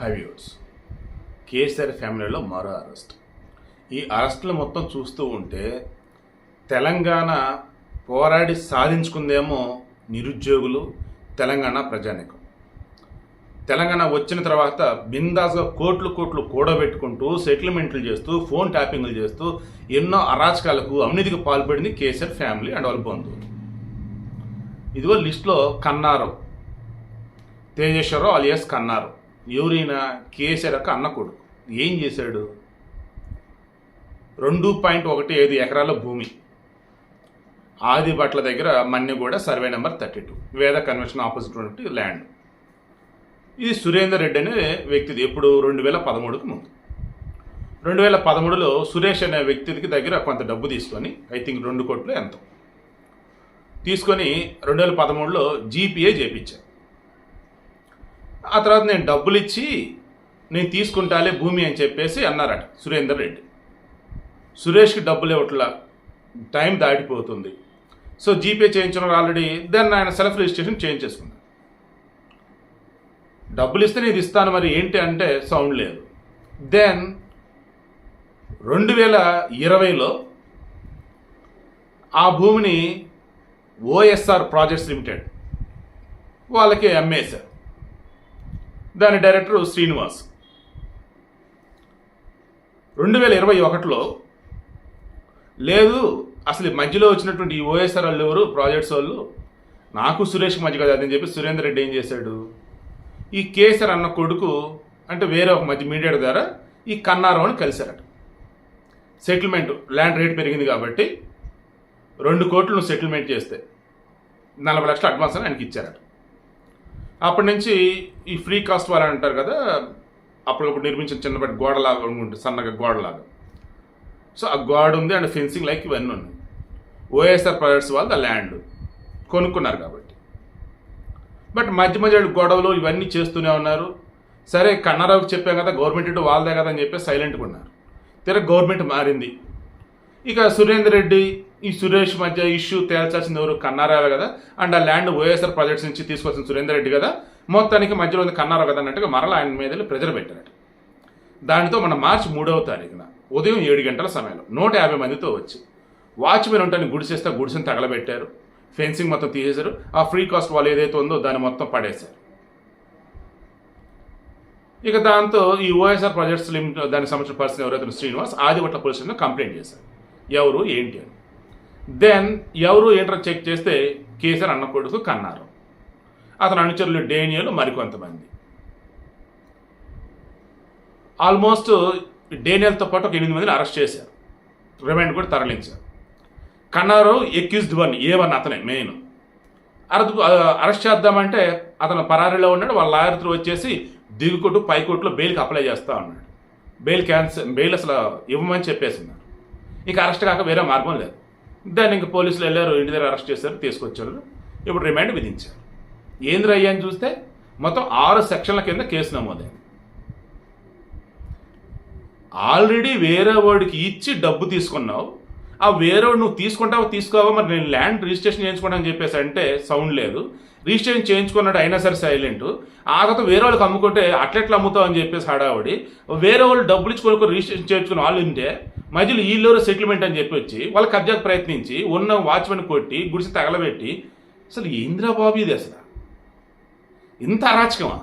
హైవ్యూస్ కేసీఆర్ ఫ్యామిలీలో మరో అరెస్ట్. ఈ అరెస్టులు మొత్తం చూస్తూ ఉంటే తెలంగాణ పోరాడి సాధించుకుందేమో నిరుద్యోగులు తెలంగాణ ప్రజానికం. తెలంగాణ వచ్చిన తర్వాత బిందాస్గా కోట్లు కోట్లు కూడబెట్టుకుంటూ సెటిల్మెంట్లు చేస్తూ ఫోన్ ట్యాపింగ్లు చేస్తూ ఎన్నో అరాచకాలకు అవినీతికి పాల్పడింది కేసీఆర్ ఫ్యామిలీ అండ్ వాళ్ళ బంధువులు. ఇదిగో లిస్టులో కన్నారు. తేజేశ్వరరావు అలియాస్ కన్నారు. ఎవరైనా కేసీఆర్ యొక్క అన్న కొడుకు ఏం చేశాడు? రెండు పాయింట్ ఒకటి ఐదు ఎకరాల భూమి. ఆదిబట్ల దగ్గర Manneguda survey number thirty two. Veda convention opposite ఉన్నట్టు ల్యాండ్. ఇది సురేందర్ రెడ్డి అనే వ్యక్తిది. ఎప్పుడు? రెండు వేల పదమూడుకు ముందు. రెండు వేల పదమూడులో సురేష్ అనే వ్యక్తికి దగ్గర కొంత డబ్బు తీసుకొని ఐ థింక్ రెండు కోట్లు ఎంతో తీసుకొని రెండు వేల పదమూడులో జీపీఏ చేపించారు. ఆ తర్వాత నేను డబ్బులు ఇచ్చి నేను తీసుకుంటాలే భూమి అని చెప్పేసి అన్నారట సురేందర్ రెడ్డి. సురేష్కి డబ్బులు ఇవ్వట్లా టైం దాటిపోతుంది. సో జీపే చేయించడం ఆల్రెడీ దెన్ ఆయన సెల్ఫ్ రిజిస్ట్రేషన్ చేంజ్ చేసుకున్నాను డబ్బులు ఇస్తే నేను ఇది ఇస్తాను మరి ఏంటి అంటే సౌండ్ లేదు. దెన్ రెండు వేల ఇరవైలో ఆ భూమిని ఓఎస్ఆర్ ప్రాజెక్ట్స్ లిమిటెడ్ వాళ్ళకి అమ్మేశారు. దాని డైరెక్టర్ శ్రీనివాస్. రెండు వేల ఇరవై ఒకటిలో లేదు అసలు మధ్యలో వచ్చినటువంటి ఈ ఓఎస్ఆర్ వాళ్ళు ఎవరు ప్రాజెక్ట్స్ వాళ్ళు? నాకు సురేష్ మధ్య కదా అని చెప్పి సురేందర్ రెడ్డి ఏం చేశాడు? ఈ కేసర్ అన్న కొడుకు అంటే వేరే ఒక మధ్య మీడియా ద్వారా ఈ కన్నారావు అని కలిశారట. సెటిల్మెంట్ ల్యాండ్ రేట్ పెరిగింది కాబట్టి రెండు కోట్లు సెటిల్మెంట్ చేస్తే నలభై లక్షలు అడ్వాన్స్ అని ఆయనకి ఇచ్చారట. అప్పటి నుంచి ఈ ఫ్రీ కాస్ట్ వాళ్ళు అంటారు కదా అప్పటికప్పుడు నిర్మించిన చిన్నపాటి గోడలాగా ఉంటుంది సన్నగా గోడలాగా. సో ఆ గోడ ఉంది అండ్ ఫెన్సింగ్ లైక్ ఇవన్నీ ఉన్నాయి. ఓఎస్ఆర్ ప్రాజెక్ట్స్ వాళ్ళు ఆ ల్యాండ్ కొనుక్కున్నారు కాబట్టి. బట్ మధ్య మధ్య గొడవలు ఇవన్నీ చేస్తూనే ఉన్నారు. సరే కన్నారావుకి చెప్పాం కదా గవర్నమెంట్ ఇటు వాళ్ళదే కదా అని చెప్పి సైలెంట్గా ఉన్నారు. తీరా గవర్నమెంట్ మారింది. ఇక సురేందర్ రెడ్డి ఈ సురేష్ మధ్య ఇష్యూ తేల్చాల్సింది ఎవరు? కన్నారావు కదా. అండ్ ఆ ల్యాండ్ ఓఎస్ఆర్ ప్రాజెక్ట్స్ నుంచి తీసుకొచ్చిన సురేందర్ రెడ్డి కదా. మొత్తానికి మధ్యలో ఉంది కన్నారావు కదా అన్నట్టుగా మరలా ఆయన మీద ప్రెజర్ పెట్టారట. దానితో మన మార్చి మూడవ తారీఖున ఉదయం ఏడు గంటల సమయంలో నూట యాభై మందితో వచ్చి వాచ్మెన్ ఉంటాను గుడిసేస్తే గుడిసెని తగలబెట్టారు. ఫెన్సింగ్ మొత్తం తీసేశారు. ఆ ఫ్రీ కాస్ట్ వాళ్ళు ఏదైతే ఉందో దాన్ని మొత్తం పడేశారు. ఇక దాంతో ఈ ఓఎస్ఆర్ ప్రాజెక్ట్స్ లిమిట్ దానికి సంబంధించిన పర్సన్ ఎవరైతే శ్రీనివాస్ ఆదివట్ల పోలీస్ స్టేషన్లో కంప్లైంట్ చేశారు. ఎవరు? ఏంటి అని. దెన్ ఎవరు ఏంటో చెక్ చేస్తే కేసీఆర్ అన్న కొడుకు కన్నారు. అతని అనుచరులు డేనియల్ మరికొంతమంది. ఆల్మోస్ట్ డేనియల్తో పాటు ఒక ఎనిమిది మందిని అరెస్ట్ చేశారు. రిమాండ్ కూడా తరలించారు. కన్నారు ఎక్యూజ్డ్ వన్ ఏ వన్ అతనే మెయిన్ అరెస్ట్ అరెస్ట్ చేద్దామంటే అతను పరారీలో ఉన్నాడు వాళ్ళ లాయర్తో వచ్చేసి దిగుకొట్టు పైకోట్లో బెయిల్కి అప్లై చేస్తా ఉన్నాడు. బెయిల్ క్యాన్సల్ బెయిల్ అసలు ఇవ్వమని చెప్పేసినారు ఇక అరెస్ట్ కాక వేరే మార్గం లేదు. దాన్ని ఇంక పోలీసులు వెళ్ళారు ఇంటి దగ్గర అరెస్ట్ చేశారు తీసుకొచ్చారు. ఇప్పుడు రిమాండ్ విధించారు. ఏంద్ర అయ్యా అని చూస్తే మొత్తం ఆరు సెక్షన్ల కింద కేసు నమోదైంది. ఆల్రెడీ వేరే వాడికి ఇచ్చి డబ్బు తీసుకున్నావు ఆ వేరే నువ్వు తీసుకుంటావు తీసుకోవా మరి నేను ల్యాండ్ రిజిస్ట్రేషన్ చేయించుకోవడం చెప్పేసి అంటే సౌండ్ లేదు. రిజిస్ట్రేషన్ చేయించుకున్నాడు అయినా సరే సైలెంట్ ఆగతో వేరే వాళ్ళకి అమ్ముకుంటే అట్లెట్లు అమ్ముతావు అని చెప్పేసి హడావుడి. వేరే వాళ్ళు డబ్బులు ఇచ్చుకొని రిజిస్ట్రేషన్ చేయించుకుని వాళ్ళు ఉంటే మధ్యలో వీళ్ళు సెటిల్మెంట్ అని చెప్పి వచ్చి వాళ్ళ కబ్జాకు ప్రయత్నించి ఉన్న వాచ్మెన్ కొట్టి గుడిసి తగలబెట్టి అసలు ఏంద్రా బాబు ఇది అసలు? ఇంత అరాచకమా?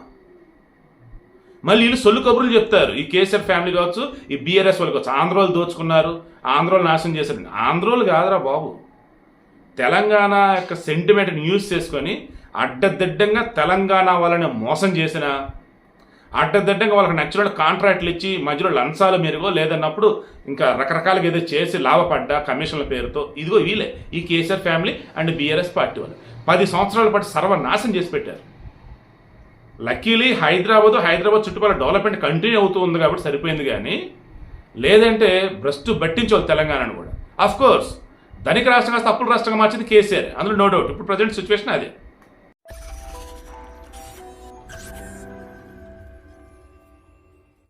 మళ్ళీ వీళ్ళు సొల్లు కబుర్లు చెప్తారు. ఈ కేసీఆర్ ఫ్యామిలీ కావచ్చు ఈ బీఆర్ఎస్ వాళ్ళు కావచ్చు ఆంధ్రోలు దోచుకున్నారు ఆంధ్రోలు నాశనం చేశారు. ఆంధ్రోలు కాదురా బాబు. తెలంగాణ యొక్క సెంటిమెంట్ని యూజ్ చేసుకొని అడ్డదిడ్డంగా తెలంగాణ వాళ్ళని మోసం చేసిన అడ్డదిడ్డంగా వాళ్ళకి నచ్చిన కాంట్రాక్ట్లు ఇచ్చి మధ్యలో లంచాలు మెరుగో లేదన్నప్పుడు ఇంకా రకరకాలుగా ఏదో చేసి లాభపడ్డా కమిషన్ల పేరుతో ఇదిగో వీలే ఈ KCR family and BRS party వాళ్ళు. పది సంవత్సరాల పాటు సర్వనాశం చేసి పెట్టారు. లక్కీలీ హైదరాబాద్ హైదరాబాద్ చుట్టుపక్కల డెవలప్మెంట్ కంటిన్యూ అవుతూ ఉంది కాబట్టి సరిపోయింది కానీ లేదంటే భ్రష్టు బట్టించవాలి తెలంగాణను కూడా. అఫ్ కోర్స్ ధనిక రాష్ట్రం కాస్త అప్పుల రాష్ట్రంగా మార్చింది కేసీఆర్. అందులో నో డౌట్ ఇప్పుడు ప్రజెంట్ సిచ్యువేషన్ అదే.